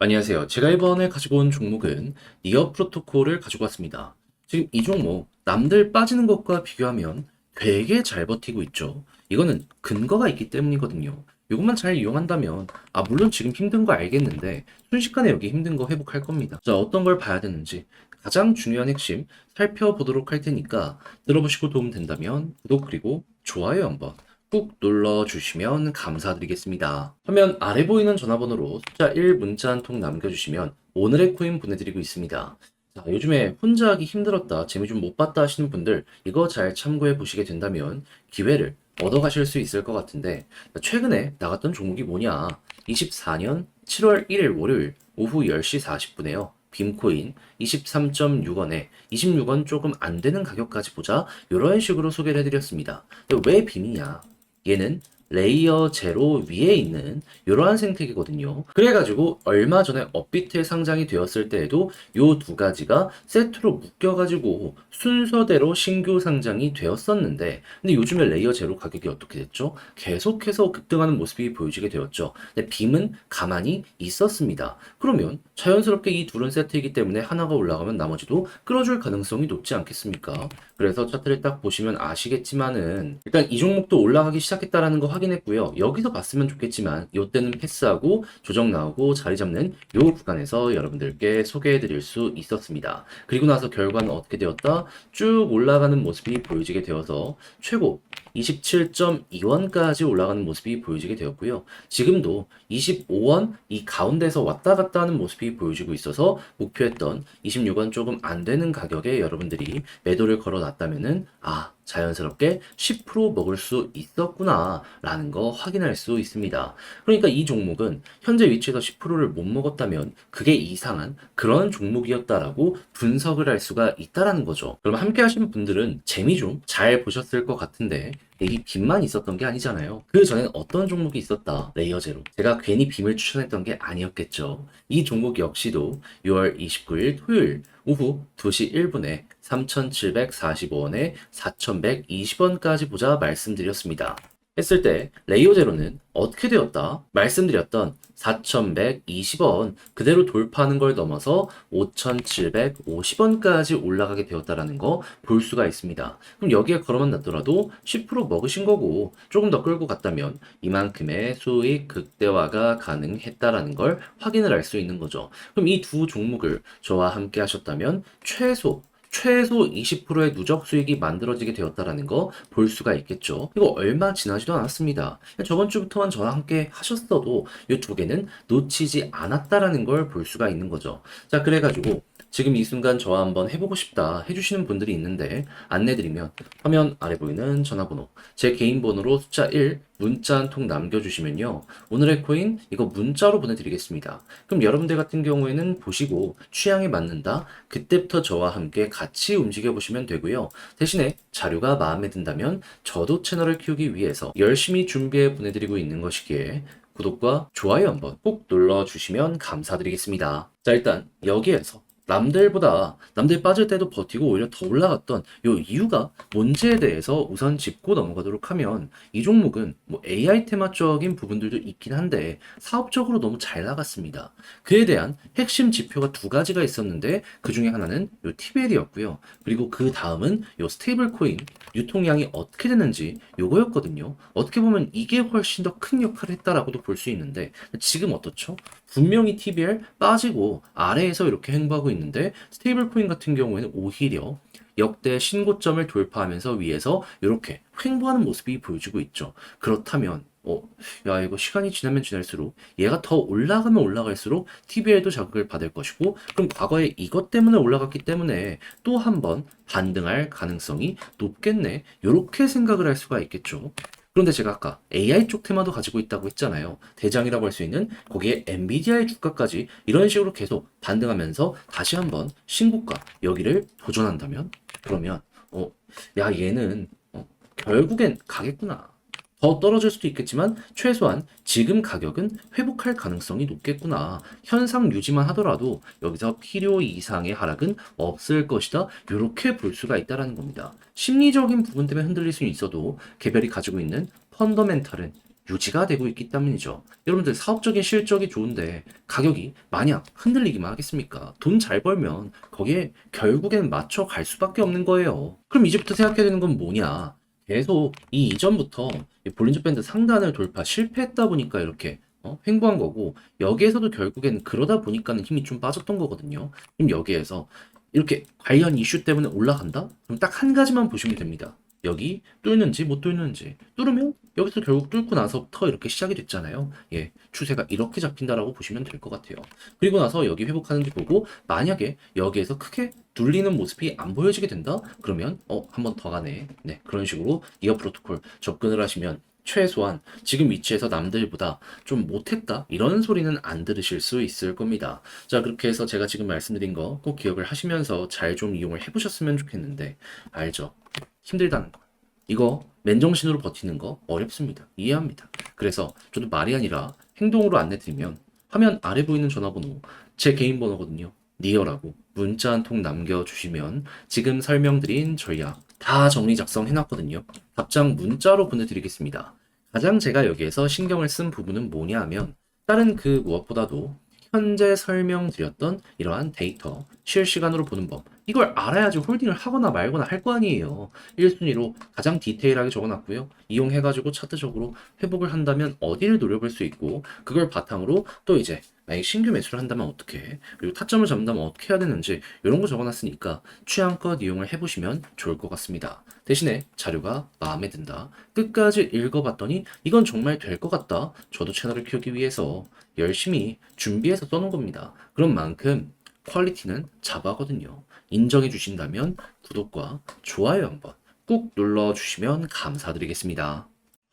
안녕하세요. 제가 이번에 가지고 온 종목은 니어 프로토콜을 가지고 왔습니다. 지금 이 종목 남들 빠지는 것과 비교하면 되게 잘 버티고 있죠. 이거는 근거가 있기 때문이거든요. 이것만 잘 이용한다면 아 물론 지금 힘든 거 알겠는데 순식간에 여기 힘든 거 회복할 겁니다. 자 어떤 걸 봐야 되는지 가장 중요한 핵심 살펴보도록 할 테니까 들어보시고 도움 된다면 구독 그리고 좋아요 한번 꾹 눌러주시면 감사드리겠습니다. 화면 아래 보이는 전화번호로 숫자 1 문자 한 통 남겨주시면 오늘의 코인 보내드리고 있습니다. 자, 요즘에 혼자 하기 힘들었다, 재미 좀 못 봤다 하시는 분들 이거 잘 참고해 보시게 된다면 기회를 얻어가실 수 있을 것 같은데 최근에 나갔던 종목이 뭐냐? 24년 7월 1일 월요일 오후 10시 40분에요. 빔코인 23.6원에 26원 조금 안 되는 가격까지 보자 이런 식으로 소개를 해드렸습니다. 왜 빔이냐? 얘는 레이어 제로 위에 있는 이러한 생태계거든요. 그래가지고 얼마 전에 업비트에 상장이 되었을 때에도 요두 가지가 세트로 묶여가지고 순서대로 신규 상장이 되었었는데 근데 요즘에 레이어 제로 가격이 어떻게 됐죠? 계속해서 급등하는 모습이 보여지게 되었죠. 근데 빔은 가만히 있었습니다. 그러면 자연스럽게 이 둘은 세트이기 때문에 하나가 올라가면 나머지도 끌어줄 가능성이 높지 않겠습니까? 그래서 차트를 딱 보시면 아시겠지만은 일단 이 종목도 올라가기 시작했다라는 거 확인했고요. 여기서 봤으면 좋겠지만 이때는 패스하고 조정 나오고 자리 잡는 요 구간에서 여러분들께 소개해 드릴 수 있었습니다. 그리고 나서 결과는 어떻게 되었다? 쭉 올라가는 모습이 보여지게 되어서 최고 27.2원까지 올라가는 모습이 보여지게 되었고요. 지금도 25원 이 가운데서 왔다 갔다 하는 모습이 보여지고 있어서 목표했던 26원 조금 안 되는 가격에 여러분들이 매도를 걸어 놨다면은 아 자연스럽게 10% 먹을 수 있었구나 라는 거 확인할 수 있습니다. 그러니까 이 종목은 현재 위치에서 10%를 못 먹었다면 그게 이상한 그런 종목이었다라고 분석을 할 수가 있다라는 거죠. 그럼 함께 하신 분들은 재미 좀 잘 보셨을 것 같은데 이 빔만 있었던 게 아니잖아요. 그 전엔 어떤 종목이 있었다. 레이어 제로. 제가 괜히 빔을 추천했던 게 아니었겠죠. 이 종목 역시도 6월 29일 토요일 오후 2시 1분에 3,745원에 4,120원까지 보자 말씀드렸습니다. 했을 때 레이어 제로는 어떻게 되었다? 말씀드렸던 4,120원 그대로 돌파하는 걸 넘어서 5,750원까지 올라가게 되었다라는 거 볼 수가 있습니다. 그럼 여기에 걸어만 놨더라도 10% 먹으신 거고 조금 더 끌고 갔다면 이만큼의 수익 극대화가 가능했다라는 걸 확인을 할 수 있는 거죠. 그럼 이 두 종목을 저와 함께 하셨다면 최소 최소 20%의 누적 수익이 만들어지게 되었다라는 거 볼 수가 있겠죠. 이거 얼마 지나지도 않았습니다. 저번 주부터만 저와 함께 하셨어도 이 두 개는 놓치지 않았다라는 걸 볼 수가 있는 거죠. 자, 그래가지고 지금 이 순간 저와 한번 해보고 싶다 해주시는 분들이 있는데 안내드리면 화면 아래 보이는 전화번호 제 개인 번호로 숫자 1 문자 한 통 남겨주시면요. 오늘의 코인 이거 문자로 보내드리겠습니다. 그럼 여러분들 같은 경우에는 보시고 취향에 맞는다? 그때부터 저와 함께 같이 움직여 보시면 되고요. 대신에 자료가 마음에 든다면 저도 채널을 키우기 위해서 열심히 준비해 보내드리고 있는 것이기에 구독과 좋아요 한번 꼭 눌러주시면 감사드리겠습니다. 자 일단 여기에서 남들보다 남들 빠질 때도 버티고 오히려 더 올라갔던 요 이유가 뭔지에 대해서 우선 짚고 넘어가도록 하면 이 종목은 뭐 AI 테마적인 부분들도 있긴 한데 사업적으로 너무 잘 나갔습니다. 그에 대한 핵심 지표가 두 가지가 있었는데 그 중에 하나는 요 TBL이었고요. 그리고 그 다음은 요 스테이블 코인 유통량이 어떻게 되는지 요거였거든요. 어떻게 보면 이게 훨씬 더 큰 역할을 했다라고도 볼 수 있는데 지금 어떻죠? 분명히 TBL 빠지고 아래에서 이렇게 행보하고 있는 데 스테이블 코인 같은 경우에는 오히려 역대 신고점을 돌파하면서 위에서 이렇게 횡보하는 모습이 보여지고 있죠. 그렇다면 어, 야, 이거 시간이 지나면 지날수록 얘가 더 올라가면 올라갈수록 TBL도 자극을 받을 것이고, 그럼 과거에 이것 때문에 올라갔기 때문에 또 한 번 반등할 가능성이 높겠네. 이렇게 생각을 할 수가 있겠죠. 그런데 제가 아까 AI 쪽 테마도 가지고 있다고 했잖아요. 대장이라고 할 수 있는 거기에 엔비디아의 주가까지 이런 식으로 계속 반등하면서 다시 한번 신고가 여기를 도전한다면 그러면 어, 야 얘는 어, 결국엔 가겠구나. 더 떨어질 수도 있겠지만 최소한 지금 가격은 회복할 가능성이 높겠구나. 현상 유지만 하더라도 여기서 필요 이상의 하락은 없을 것이다. 이렇게 볼 수가 있다라는 겁니다. 심리적인 부분 때문에 흔들릴 수는 있어도 개별이 가지고 있는 펀더멘탈은 유지가 되고 있기 때문이죠. 여러분들 사업적인 실적이 좋은데 가격이 만약 흔들리기만 하겠습니까? 돈 잘 벌면 거기에 결국엔 맞춰 갈 수밖에 없는 거예요. 그럼 이제부터 생각해야 되는 건 뭐냐? 계속 이 이전부터 이 볼린저 밴드 상단을 돌파 실패했다 보니까 이렇게 어? 횡보한 거고 여기에서도 결국엔 그러다 보니까는 힘이 좀 빠졌던 거거든요. 그럼 여기에서 이렇게 관련 이슈 때문에 올라간다? 그럼 딱 한 가지만 보시면 됩니다. 여기 뚫는지 못 뚫는지 뚫으면 여기서 결국 뚫고 나서부터 이렇게 시작이 됐잖아요. 예, 추세가 이렇게 잡힌다라고 보시면 될 것 같아요. 그리고 나서 여기 회복하는지 보고 만약에 여기에서 크게 눌리는 모습이 안 보여지게 된다? 그러면 어, 한 번 더 가네. 네, 그런 식으로 이어 프로토콜 접근을 하시면 최소한 지금 위치에서 남들보다 좀 못했다 이런 소리는 안 들으실 수 있을 겁니다. 자 그렇게 해서 제가 지금 말씀드린 거 꼭 기억을 하시면서 잘 좀 이용을 해보셨으면 좋겠는데 알죠? 힘들다는 거. 이거 맨정신으로 버티는 거 어렵습니다. 이해합니다. 그래서 저도 말이 아니라 행동으로 안내드리면 화면 아래 보이는 전화번호 제 개인 번호거든요. 니어라고 문자 한 통 남겨주시면 지금 설명드린 전략 다 정리 작성해놨거든요. 답장 문자로 보내드리겠습니다. 가장 제가 여기에서 신경을 쓴 부분은 뭐냐 하면 다른 그 무엇보다도 현재 설명드렸던 이러한 데이터 실시간으로 보는 법 이걸 알아야지 홀딩을 하거나 말거나 할 거 아니에요. 1순위로 가장 디테일하게 적어놨고요. 이용해가지고 차트적으로 회복을 한다면 어디를 노려볼 수 있고 그걸 바탕으로 또 이제 만약 신규 매수를 한다면 어떻게 그리고 타점을 잡는다면 어떻게 해야 되는지 이런 거 적어놨으니까 취향껏 이용을 해보시면 좋을 것 같습니다. 대신에 자료가 마음에 든다. 끝까지 읽어봤더니 이건 정말 될 것 같다. 저도 채널을 키우기 위해서 열심히 준비해서 써놓은 겁니다. 그런 만큼 퀄리티는 잡아거든요. 인정해 주신다면 구독과 좋아요 한번 꾹 눌러주시면 감사드리겠습니다.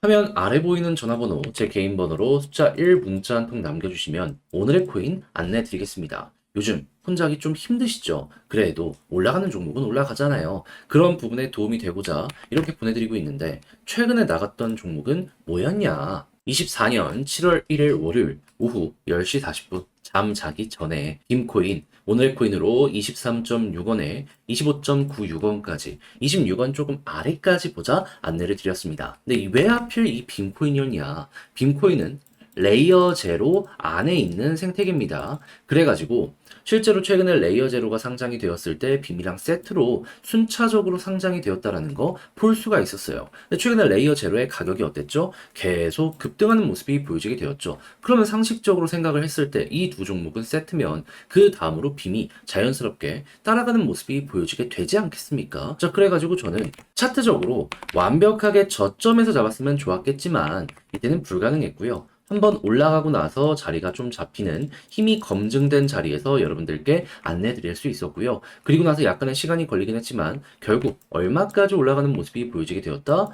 화면 아래 보이는 전화번호 제 개인 번호로 숫자 1 문자 한 통 남겨주시면 오늘의 코인 안내 드리겠습니다. 요즘 혼자기 좀 힘드시죠? 그래도 올라가는 종목은 올라가잖아요. 그런 부분에 도움이 되고자 이렇게 보내드리고 있는데 최근에 나갔던 종목은 뭐였냐? 24년 7월 1일 월요일 오후 10시 40분 잠 자기 전에 김코인 오늘의 코인으로 23.6원에 25.96원까지 26원 조금 아래까지 보자 안내를 드렸습니다. 근데 이왜 하필 이 빔코인이었냐? 빔코인은 레이어 제로 안에 있는 생태계입니다. 그래가지고 실제로 최근에 레이어 제로가 상장이 되었을 때 빔이랑 세트로 순차적으로 상장이 되었다라는 거 볼 수가 있었어요. 근데 최근에 레이어 제로의 가격이 어땠죠? 계속 급등하는 모습이 보여지게 되었죠. 그러면 상식적으로 생각을 했을 때 이 두 종목은 세트면 그 다음으로 빔이 자연스럽게 따라가는 모습이 보여지게 되지 않겠습니까? 자, 그래가지고 저는 차트적으로 완벽하게 저점에서 잡았으면 좋았겠지만 이때는 불가능했고요. 한번 올라가고 나서 자리가 좀 잡히는 힘이 검증된 자리에서 여러분들께 안내 드릴 수 있었고요. 그리고 나서 약간의 시간이 걸리긴 했지만 결국 얼마까지 올라가는 모습이 보여지게 되었다?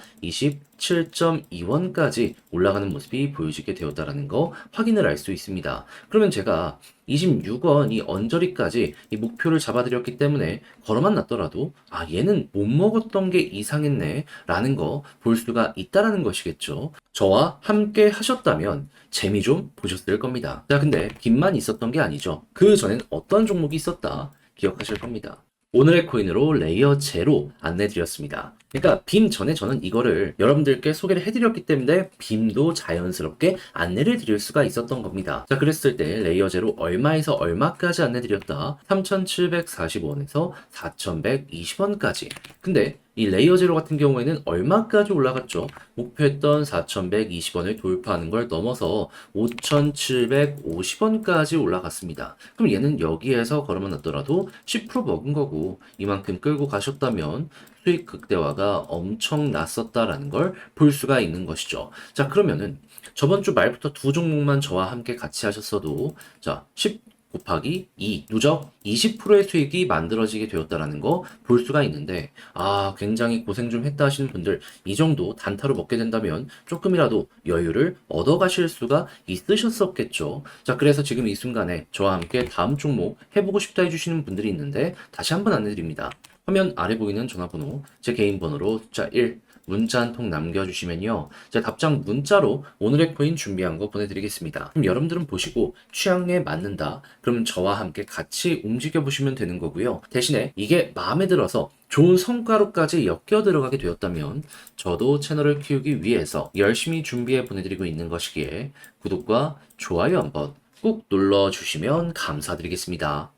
27.2원까지 올라가는 모습이 보여지게 되었다라는 거 확인을 할수 있습니다. 그러면 제가 26원 이 언저리까지 이 목표를 잡아드렸기 때문에 걸어만 놨더라도 아 얘는 못 먹었던 게 이상했네 라는 거 볼 수가 있다라는 것이겠죠. 저와 함께 하셨다면 재미 좀 보셨을 겁니다. 자 근데 빚만 있었던 게 아니죠. 그 전엔 어떤 종목이 있었다 기억하실 겁니다. 오늘의 코인으로 레이어 제로 안내드렸습니다. 그러니까 빔 전에 저는 이거를 여러분들께 소개를 해드렸기 때문에 빔도 자연스럽게 안내를 드릴 수가 있었던 겁니다. 자, 그랬을 때 레이어 제로 얼마에서 얼마까지 안내드렸다? 3,740원에서 4,120원까지. 근데 이 레이어 제로 같은 경우에는 얼마까지 올라갔죠? 목표했던 4,120원을 돌파하는 걸 넘어서 5,750원까지 올라갔습니다. 그럼 얘는 여기에서 걸어만 놨더라도 10% 먹은 거고 이만큼 끌고 가셨다면 수익 극대화가 엄청 났었다라는 걸 볼 수가 있는 것이죠. 자, 그러면은 저번 주 말부터 두 종목만 저와 함께 같이 하셨어도 자, 10 곱하기 2 누적 20%의 수익이 만들어지게 되었다라는 거 볼 수가 있는데 아 굉장히 고생 좀 했다 하시는 분들 이 정도 단타로 먹게 된다면 조금이라도 여유를 얻어 가실 수가 있으셨었겠죠. 자 그래서 지금 이 순간에 저와 함께 다음 종목 해보고 싶다 해주시는 분들이 있는데 다시 한번 안내드립니다. 화면 아래 보이는 전화번호 제 개인 번호로 숫자 1 문자 한 통 남겨주시면요. 제가 답장 문자로 오늘의 코인 준비한 거 보내드리겠습니다. 그럼 여러분들은 보시고 취향에 맞는다. 그러면 저와 함께 같이 움직여 보시면 되는 거고요. 대신에 이게 마음에 들어서 좋은 성과로까지 엮여 들어가게 되었다면 저도 채널을 키우기 위해서 열심히 준비해 보내드리고 있는 것이기에 구독과 좋아요 한번 꾹 눌러주시면 감사드리겠습니다.